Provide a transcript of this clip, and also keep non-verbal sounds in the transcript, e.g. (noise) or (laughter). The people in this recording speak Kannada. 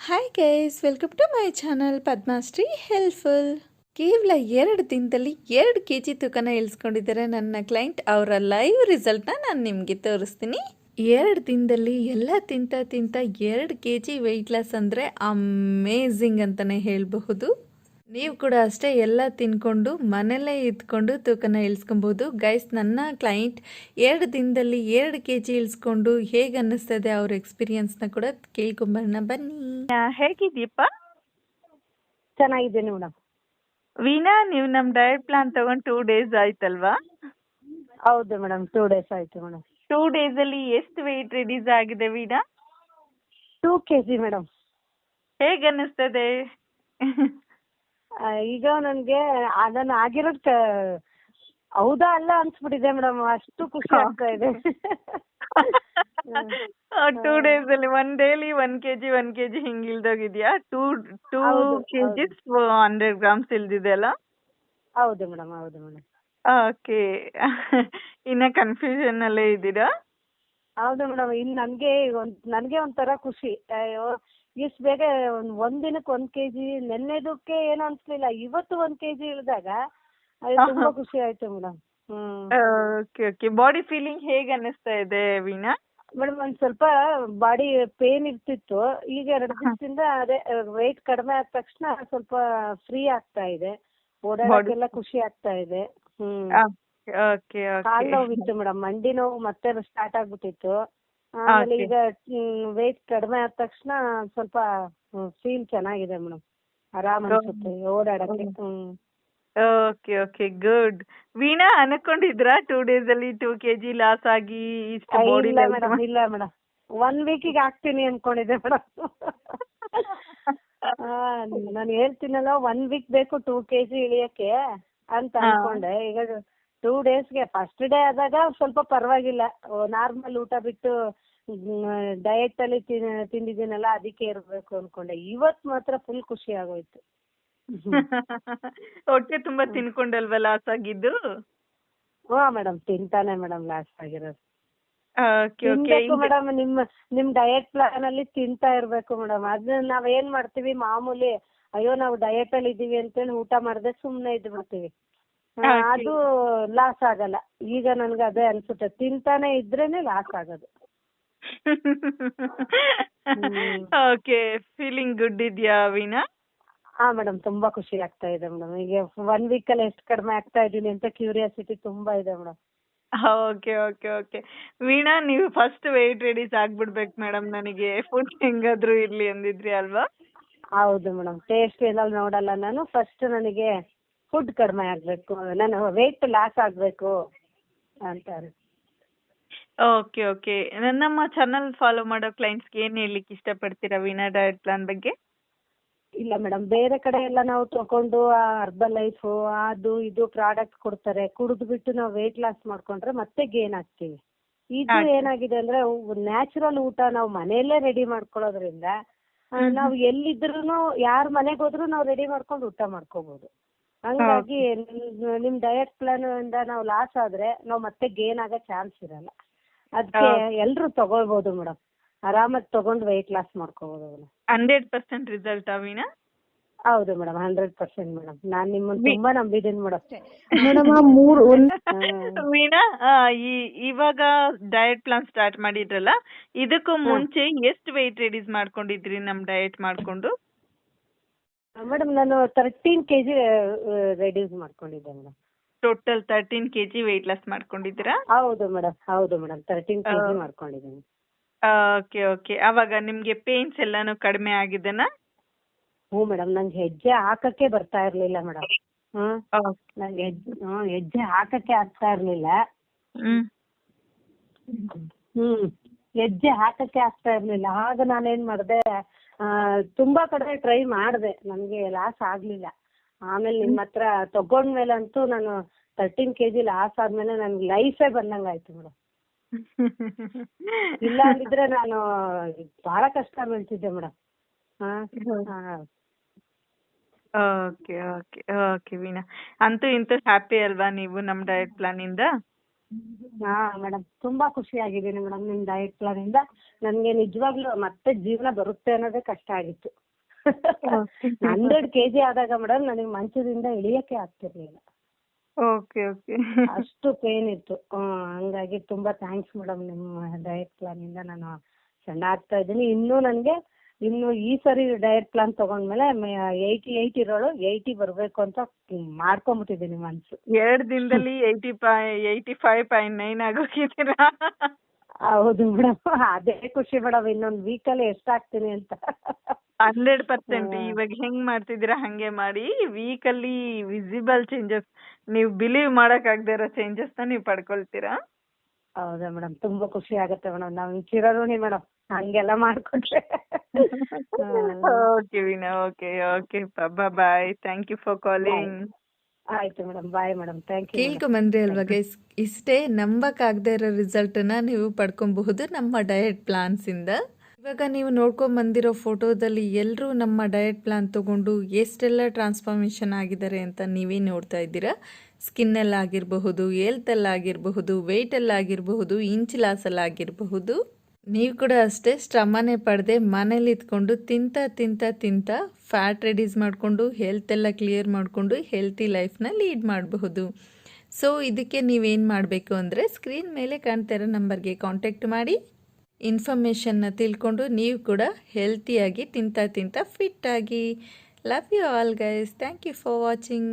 Hi guys welcome to my channel Padmashree helpful ಕೇವಲ ಎರಡು ದಿನದಲ್ಲಿ ಎರಡು ಕೆ ಜಿ ತೂಕನ ಇಳಿಸ್ಕೊಂಡಿದ್ದಾರೆ ನನ್ನ ಕ್ಲೈಂಟ್ ಅವರ ಲೈವ್ ರಿಸಲ್ಟ್ನ ನಾನು ನಿಮಗೆ ತೋರಿಸ್ತೀನಿ. ಎರಡು ದಿನದಲ್ಲಿ ಎಲ್ಲ ತಿಂತ ತಿಂತ ಎರಡು ಕೆ ಜಿ ವೆಯ್ಟ್ ಲಾಸ್ ಅಂದರೆ ಅಮೇಝಿಂಗ್ ಅಂತಲೇ ಹೇಳಬಹುದು. ನೀವು ಕೂಡ ಅಷ್ಟೇ ಎಲ್ಲ ತಿನ್ಕೊಂಡು ಮನೆಯಲ್ಲೇ ಇದ್ಕೊಂಡು ತೂಕನ ಇಳಿಸ್ಕೊಬೋದು. ಗೈಸ್ ನನ್ನ ಕ್ಲೈಂಟ್ ಎರಡು ದಿನದಲ್ಲಿ ಎರಡು ಕೆ ಜಿ ಇಳಿಸ್ಕೊಂಡು ಹೇಗೆ ಅನ್ನಿಸ್ತದೆ ಅವ್ರ ಎಕ್ಸ್ಪೀರಿಯನ್ಸ್ನ ಕೂಡ ಕೇಳ್ಕೊಂಬರೋಣ. ಬನ್ನಿ. ಹೇಗಿದ್ದೀಪ್ಪ ಚೆನ್ನಾಗಿದ್ದೀನಿ ಮೇಡಮ್. ವೀಣಾ ನೀವು ನಮ್ಮ ಡಯಟ್ ಪ್ಲಾನ್ ತಗೊಂಡು ಟೂ ಡೇಸ್ ಆಯ್ತಲ್ವಾ? ಹೌದು ಮೇಡಮ್ ಟೂ ಡೇಸ್ ಆಯಿತು ಮೇಡಮ್. ಟೂ ಡೇಸಲ್ಲಿ ಎಷ್ಟು ವೆಯ್ಟ್ ರಿಡ್ಯೂಸ್ ಆಗಿದೆ Veena? Two K G madam. ಹೇಗೆ ಅನ್ನಿಸ್ತದೆ? (laughs) ಈಗ ನನಗೆ ಅದನ್ನ ಆಗಿರೋದ್ ಕ- ಹೌದಾ ಅಲ್ಲ ಅನ್ಸ್ಬಿಟ್ಟಿದೆ ಮೇಡಮ್ ಅಷ್ಟು ಖುಷಿ ಆಗ್ತಾ ಇದೆ. ಟೂ ಅಲ್ಲಿ one daily one KG one K G ಹಿಂಗೆ ಇಳ್ದೋಗಿದ್ಯಾ? ಟೂ ಟೂ ಹೌದು, ಕೆ ಜಿಸ್ ಹಂಡ್ರೆಡ್ ಗ್ರಾಮ್ಸ್ ಇಳ್ದಿದೆ ಅಲ್ಲ? ಹೌದು ಮೇಡಮ್ ಹೌದು ಮೇಡಮ್. ಓಕೆ. ಇನ್ನ ಕನ್ಫ್ಯೂಷನ್ ಅಲ್ಲೇ ಇದ್ದೀರಾ? ಹೌದು ಮೇಡಮ್ ಇನ್ನು ನನಗೆ ಒಂದು ನನಗೆ ಒಂಥರ ಖುಷಿ. ಅಯ್ಯೋ ಇಷ್ಟು ಬೇಗ ಒಂದ್ ಒಂದು ದಿನಕ್ಕೆ ಒಂದು ಕೆ ಜಿ ನೆನ್ನೆದಕ್ಕೆ ಏನು ಅನ್ಸ್ಲಿಲ್ಲ. ಇವತ್ತು ಒಂದ್ ಕೆಜಿ ಇಳಿದಾಗ ತುಂಬಾ ಖುಷಿ ಆಯ್ತು madam. Okay okay body feeling ಹೇಗೆ ಅನ್ನಿಸ್ತಾ ಇದೆ ವೀಣಾ? ಮೇಡಮ್ ಒಂದ್ ಸ್ವಲ್ಪ ಬಾಡಿ ಪೇನ್ ಇರ್ತಿತ್ತು. ಈಗ ಎರಡು ದಿವಸದಿಂದ ಅದೇ ವೆಯ್ಟ್ ಕಡಿಮೆ ಆದ ತಕ್ಷಣ ಸ್ವಲ್ಪ ಫ್ರೀ ಆಗ್ತಾ ಇದೆ. ಓಡಾಡಕ್ಕೆಲ್ಲ ಖುಷಿ ಆಗ್ತಾ ಇದೆ. ಹ್ಮ್. ಕಾಲ್ ನೋವಿತ್ತು ಮೇಡಮ್. ಮಂಡಿ ನೋವು ಮತ್ತೆ ಸ್ಟಾರ್ಟ್ ಆಗ್ಬಿಟ್ಟಿತ್ತು. ಆಮೇಲೆ. ಈಗ ವೆಯ್ಟ್ ಕಡಿಮೆ ಆದ ತಕ್ಷಣ ಸ್ವಲ್ಪ ಫೀಲ್ ಚೆನ್ನಾಗಿದೆ ಮೇಡಮ್. ಆರಾಮ್. ಅನ್ಸುತ್ತೆ ಓಡಾಡಕ್ಕೆ ಹ್ಮ್. ಓಕೆ ಓಕೆ ಗುಡ್ ವೀಣಾ ಅನ್ಕೊಂಡಿದ್ರಾ? ಟೂ ಡೇಸ್ ಅಲ್ಲಿ ಟೂ ಕೆಜಿ ಲಾಸ್ ಆಗಿ ಇಷ್ಟ ಆ, ಬಾಡಿ ಇಲ್ಲ ಮೇಡಮ್ ಇಲ್ಲ ಮೇಡಮ್. ಒನ್ ವೀಕಿಗೆ ಆಗ್ತೀನಿ ಅನ್ಕೊಂಡಿದ್ದೆ ಮೇಡಮ್. (laughs) ನಾನು ಹೇಳ್ತೀನಲ್ಲ ಒನ್ ವೀಕ್ ಬೇಕು ಟೂ ಕೆಜಿ ಇಳಿಯಕ್ಕೆ ಅಂತ ಅನ್ಕೊಂಡೆ. ಈಗ ಟೂ ಡೇಸ್ಗೆ ಫಸ್ಟ್ ಡೇ ಆದಾಗ ಸ್ವಲ್ಪ ಪರವಾಗಿಲ್ಲ. ನಾರ್ಮಲ್ ಊಟ ಬಿಟ್ಟು ಡಯಟ್ ಅಲ್ಲಿ ತಿನ್- ತಿಂದಿದ್ದೀನಲ್ಲ ಅದಕ್ಕೆ ಇರ್ಬೇಕು ಅನ್ಕೊಂಡೆ. ಇವತ್ ಮಾತ್ರ ಫುಲ್ ಖುಷಿ ಆಗೋಯ್ತು. (laughs) ಹೊಟ್ಟೆ ತುಂಬಾ ತಿನ್ಕೊಂಡಲ್ವಾ ಲಾಸ್ ಆಗಿದ್ದು ಹಾ ಮೇಡಮ್ ತಿಂತಾನೆ ಮೇಡಮ್ ಲಾಸ್ಟ್ ಆಗಿರೋದು. ಮೇಡಮ್ ನಿಮ್ಮ ನಿಮ್ ಡಯಟ್ ಪ್ಲಾನ್ ಅಲ್ಲಿ ತಿಂತಾ ಇರ್ಬೇಕು ಮೇಡಮ್ ಅದನ್ನ ನಾವ್ ಏನ್ ಮಾಡ್ತೀವಿ ಮಾಮೂಲಿ ಅಯ್ಯೋ ನಾವು ಡಯಟ್ ಅಲ್ಲಿ ಇದೀವಿ ಅಂತೇಳಿ ಊಟ ಮಾಡದೆ ಸುಮ್ನೆ ಇದ್ ಬಿಡ್ತೀವಿ ಆ, Okay. ಅದು ಲಾಸ್ ಆಗಲ್ಲ. ಈಗ ನನ್ಗೆ ಅದೇ ಅನ್ಸುತ್ತೆ. ತಿಂತಾನೆ ಇದ್ರೇನೆ ಲಾಸ್ ಆಗೋದು. ಓಕೆ ಫೀಲಿಂಗ್ ಗುಡ್ ಇದೆಯಾ ವೀಣಾ? ಹಾ ಮೇಡಮ್ ತುಂಬಾ ಖುಷಿ ಆಗ್ತಾ ಇದೆ ಮೇಡಮ್ ಈಗ ಒನ್ ವೀಕ್ ಅಲ್ಲಿ ಎಷ್ಟು ಕಡಿಮೆ ಆಗ್ತಾ ಇದೀನಿ ಅಂತ ಕ್ಯೂರಿಯಾಸಿಟಿ ತುಂಬಾ ಇದೆ madam okay okay okay Veena ನೀವು ಫಸ್ಟ್ ವೆಯ್ಟ್ ರೆಡೀಸ್ ಆಗ್ಬಿಡ್ಬೇಕು ಮೇಡಮ್ ನನಗೆ. ಫುಡ್ ಹೆಂಗಾದ್ರೂ ಇರ್ಲಿ ಅಂದಿದ್ರಿ ಅಲ್ವಾ? ಹೌದು ಮೇಡಮ್ ಟೇಸ್ಟ್ ಎಲ್ಲ ನೋಡಲ್ಲ ನಾನು. ಫಸ್ಟ್ ನನಗೆ ಫುಡ್ ಕಡಿಮೆ ಆಗ್ಬೇಕು ನಾನು ವೆಯ್ಟ್ ಲಾಸ್ ಆಗ್ಬೇಕು ಅಂತಾರೆ ಓಕೆ ಓಕೆ ನಮ್ಮ ಚಾನೆಲ್ ಫಾಲೋ ಮಾಡೋ ಕ್ಲೈಂಟ್ಸ್ಗೆ ಏನ್ ಹೇಳ್ಲಿಕ್ಕೆ ಇಷ್ಟಪಡ್ತೀರಾ ವಿನಾ ಡಯಟ್ ಪ್ಲಾನ್ ಬಗ್ಗೆ? ಇಲ್ಲ ಮೇಡಮ್ ಬೇರೆ ಕಡೆ ಎಲ್ಲ ನಾವು ತಗೊಂಡು ಅರ್ಬಲ್ ಲೈಫ್ ಅದು ಇದು ಪ್ರಾಡಕ್ಟ್ ಕೊಡ್ತಾರೆ. ಕುಡಿದು ಬಿಟ್ಟು ನಾವು ವೆಯ್ಟ್ ಲಾಸ್ ಮಾಡ್ಕೊಂಡ್ರೆ ಮತ್ತೆ ಗೇನ್ ಆಗ್ತೀವಿ. ಇದು. ಏನಾಗಿದೆ ಅಂದ್ರೆ ನ್ಯಾಚುರಲ್ ಊಟ ನಾವು ಮನೆಯಲ್ಲೇ ರೆಡಿ ಮಾಡ್ಕೊಳ್ಳೋದ್ರಿಂದ. ನಾವು ಎಲ್ಲಿದ್ರು ಯಾರ ಮನೆಗೆ ಹೋದ್ರು ನಾವು ರೆಡಿ ಮಾಡ್ಕೊಂಡು ಊಟ ಮಾಡ್ಕೋಬಹುದು ಹಂಗಾಗಿ ನಿಮ್- ಡಯಟ್ ಪ್ಲಾನ್ ಇಂದ ನಾವು ಲಾಸ್ ಆದ್ರೆ ನಾವು ಮತ್ತೆ ಗೇನ್ ಆಗೋ ಚಾನ್ಸ್ ಇರಲ್ಲ. ಅದಕ್ಕೆ ಎಲ್ಲರೂ ಎಲ್ರು ತಗೊಳ್ಬೋದು ಮೇಡಮ್ ಆರಾಮಾಗಿ ತಗೊಂಡು ವೆಯ್ಟ್ ಲಾಸ್ ಮಾಡ್ಕೋಬಹುದು ಅದನ್ನ ಹಂಡ್ರೆಡ್ ಪರ್ಸೆಂಟ್ ರಿಸಲ್ಟ್ ಅವೀನಾ ಹೌದು ಮೇಡಮ್ ಹಂಡ್ರೆಡ್ ಪರ್ಸೆಂಟ್ ಮೇಡಮ್ ನಾನ್ ನಿಮ್ಮನ್ನ ತುಂಬಾ ನಂಬಿದ್ದೀನಿ ಮೇಡಮ್ ಮೇಡಮ್ ಆ ಮೂರು ಈ ಇವಾಗ ಡಯಟ್ ಪ್ಲಾನ್ ಸ್ಟಾರ್ಟ್ ಮಾಡಿದ್ರಲ್ಲ ಇದಕ್ಕೂ ಮುಂಚೆ ಎಷ್ಟು ವೆಯ್ಟ್ ರೆಡ್ಯೂಸ್ ಮಾಡ್ಕೊಂಡಿದ್ರಿ ನಮ್ ಡಯಟ್ ಮಾಡ್ಕೊಂಡು? ಮೇಡಮ್ ನಾನು ತರ್ಟೀನ್ ಕೆ ಜಿ ರೆಡ್ಯೂಸ್ ಮಾಡ್ಕೊಂಡಿದ್ದೆ madam total thirteen KG weight loss ಮಾಡ್ಕೊಂಡಿದ್ದೀರಾ? ಹೌದು ಮೇಡಮ್ ಹೌದು ಮೇಡಮ್ ತರ್ಟೀನ್ ಕೆ ಜಿ ಮಾಡ್ಕೊಂಡಿದ್ದೀನಿ. ಓಕೆ ಓಕೆ ಅವಾಗ ನಿಮಗೆ ಪೇನ್ಸ್ ಎಲ್ಲಾನು ಕಡಿಮೆ ಆಗಿದೆನಾ? ಹ್ಞೂ ಮೇಡಮ್ ನಂಗೆ ಹೆಜ್ಜೆ ಹಾಕಕ್ಕೆ ಬರ್ತಾ ಇರಲಿಲ್ಲ ಮೇಡಮ್ ಹ್ಮ್ ಓಕೆ ನಂಗೆ ಹೆಜ್ಜೆ ಹೆಜ್ಜೆ ಹಾಕಕ್ಕೆ ಆಗ್ತಾ ಇರಲಿಲ್ಲ. ಹ್ಮ್ ಹ್ಮ್ ಹೆಜ್ಜೆ ಹಾಕಕ್ಕೆ ಆಗ್ತಾ ಇರಲಿಲ್ಲ. ಆಗ ನಾನೇನು ಮಾಡ್ದೆ ತುಂಬಾ ಕಡೆ ಟ್ರೈ ಮಾಡಿದೆ. ನನಗೆ ಲಾಸ್ ಆಗ್ಲಿಲ್ಲ. ಆಮೇಲೆ ನಿಮ್ಮ ಹತ್ರ ತಗೊಂಡ್ಮೇಲಂತೂ ನಾನು ತರ್ಟೀನ್ ಕೆ ಜಿ ಲಾಸ್ ಆದಮೇಲೆ ನನ್ಗೆ ಲೈಫೇ ಬಂದಂಗಾಯ್ತು ಮೇಡಮ್ (laughs) ಇಲ್ಲ ಅಂದಿದ್ರೆ ನಾನು ಬಹಳ ಕಷ್ಟ ಬೀಳ್ತಿದ್ದೆ ಮೇಡಮ್ ಹಾ. Okay okay okay Veena. ಅಂತೂ ಇಂತೂ ಹ್ಯಾಪಿ ಅಲ್ವಾ ನೀವು ನಮ್ಮ ಡಯಟ್ ಪ್ಲಾನ್ ಇಂದ? ಹಾ ಮೇಡಮ್ ತುಂಬಾ ಖುಷಿ ಆಗಿದ್ದೀನಿ ಮೇಡಮ್ ನಿಮ್ ಡಯಟ್ ಪ್ಲಾನ್ ಇಂದ. ನನ್ಗೆ ನಿಜವಾಗ್ಲೂ ಮತ್ತೆ ಜೀವನ ಬರುತ್ತೆ ಅನ್ನೋದೇ ಕಷ್ಟ ಆಗಿತ್ತು. ಹಂಡ್ರೆಡ್ ಕೆಜಿ ಆದಾಗ ಮೇಡಮ್ ನನಗೆ ಮಂಚದಿಂದ ಇಳಿಯಕ್ಕೆ ಆಗ್ತಿರ್ಲಿಲ್ಲ. ಓಕೆ ಓಕೆ ಅಷ್ಟು ಪೇನ್ ಇತ್ತು. ಹ್ಮ್ ಹಂಗಾಗಿ ತುಂಬಾ ಥ್ಯಾಂಕ್ಸ್ ಮೇಡಮ್ ನಿಮ್ಮ ಡಯಟ್ ಪ್ಲಾನ್ ಇಂದ ನಾನು ಸಣ್ಣ ಆಗ್ತಾ ಇದ್ದೀನಿ. ಇನ್ನೂ ನನಗೆ ಇನ್ನು ಈ ಸರಿ ಡಯಟ್ ಪ್ಲಾನ್ ತಗೊಂಡ್ಮೇಲೆ ಏಯ್ಟಿ ಏಯ್ಟ್ ಇರೋಳು ಏಯ್ಟಿ ಬರ್ಬೇಕು ಅಂತ ಮಾಡ್ಕೊಂಬಿಟ್ಟಿದ್ದೀನಿ ಮನ್ಸು. ಎರಡ್ ದಿನದಲ್ಲಿ eighty eighty five point nine ಆಗೋಗಿದ್ದೀರಾ ಹೌದು ಮೇಡಮ್ ಅದೇ ಖುಷಿ ಮೇಡಮ್ ಇನ್ನೊಂದು ವೀಕಲ್ಲಿ ಎಷ್ಟಾಗ್ತೀನಿ ಅಂತ. Hundred percent. ಇವಾಗ ಹೆಂಗ್ ಮಾಡ್ತಿದ್ದೀರಾ ಹಂಗೆ ಮಾಡಿ. ವೀಕಲ್ಲಿ ವಿಸಿಬಲ್ ಚೇಂಜಸ್ ನೀವು ಬಿಲೀವ್ ಮಾಡಕ್ ಆಗದೆ ಇರೋ ಚೇಂಜಸ್ನ ನೀವು ಪಡ್ಕೊಳ್ತೀರಾ? ಹೌದಾ ಮೇಡಮ್ ತುಂಬಾ ಖುಷಿ ಆಗುತ್ತೆ ಮೇಡಮ್ ನಾವು ಚಿರಋಣಿ ಮೇಡಮ್ ಹಂಗೆಲ್ಲ ಮಾಡ್ಕೊಟ್ರೆ okay Veena okay okay bye thank you for calling ಆಯ್ತು madam bye madam thank you ಕೇಳ್ಕೊಂಬಂದ್ರಿ ಅಲ್ವಾ ಗೈಸ್ ಇಷ್ಟೇ ನಂಬಕ್ಕಾಗದೇ ಇರೋ ರಿಸಲ್ಟನ್ನ ನೀವು ಪಡ್ಕೊಬಹುದು ನಮ್ಮ ಡಯಟ್ ಪ್ಲಾನ್ಸಿಂದ ಇವಾಗ ನೀವು ನೋಡ್ಕೊಂಬಂದಿರೋ ಫೋಟೋದಲ್ಲಿ ಎಲ್ಲರೂ ನಮ್ಮ ಡಯಟ್ ಪ್ಲಾನ್ ತಗೊಂಡು ಎಷ್ಟೆಲ್ಲ ಟ್ರಾನ್ಸ್ಫಾರ್ಮೇಷನ್ ಆಗಿದ್ದಾರೆ ಅಂತ ನೀವೇ ನೋಡ್ತಾ ಇದ್ದೀರಾ? ಸ್ಕಿನ್ನಲ್ಲಾಗಿರಬಹುದು ಏಲ್ತಲ್ಲಾಗಿರಬಹುದು ವೆಯ್ಟಲ್ಲಾಗಿರಬಹುದು ಇಂಚ್ ಲಾಸಲ್ಲಾಗಿರಬಹುದು ನೀವು ಕೂಡ ಅಷ್ಟೇ ಶ್ರಮನೇ ಪಡೆದೆ ಮನೇಲಿ ಇದ್ಕೊಂಡು ತಿಂತ ತಿಂತ ತಿಂತ ಫ್ಯಾಟ್ ರೆಡ್ಯೂಸ್ ಮಾಡಿಕೊಂಡು ಹೆಲ್ತೆಲ್ಲ ಕ್ಲಿಯರ್ ಮಾಡಿಕೊಂಡು ಹೆಲ್ತಿ ಲೈಫ್ನ ಲೀಡ್ ಮಾಡಬಹುದು. ಸೊ ಇದಕ್ಕೆ ನೀವೇನು ಮಾಡಬೇಕು ಅಂದರೆ ಸ್ಕ್ರೀನ್ ಮೇಲೆ ಕಾಣ್ತಾ ಇರೋ ನಂಬರ್ಗೆ ಕಾಂಟ್ಯಾಕ್ಟ್ ಮಾಡಿ. ಇನ್ಫಾರ್ಮೇಷನ್ನ ತಿಳ್ಕೊಂಡು ನೀವು ಕೂಡ ಹೆಲ್ತಿಯಾಗಿ ತಿಂತ ತಿಂತ ಫಿಟ್ ಆಗಿ love you all guys. Thank you for watching.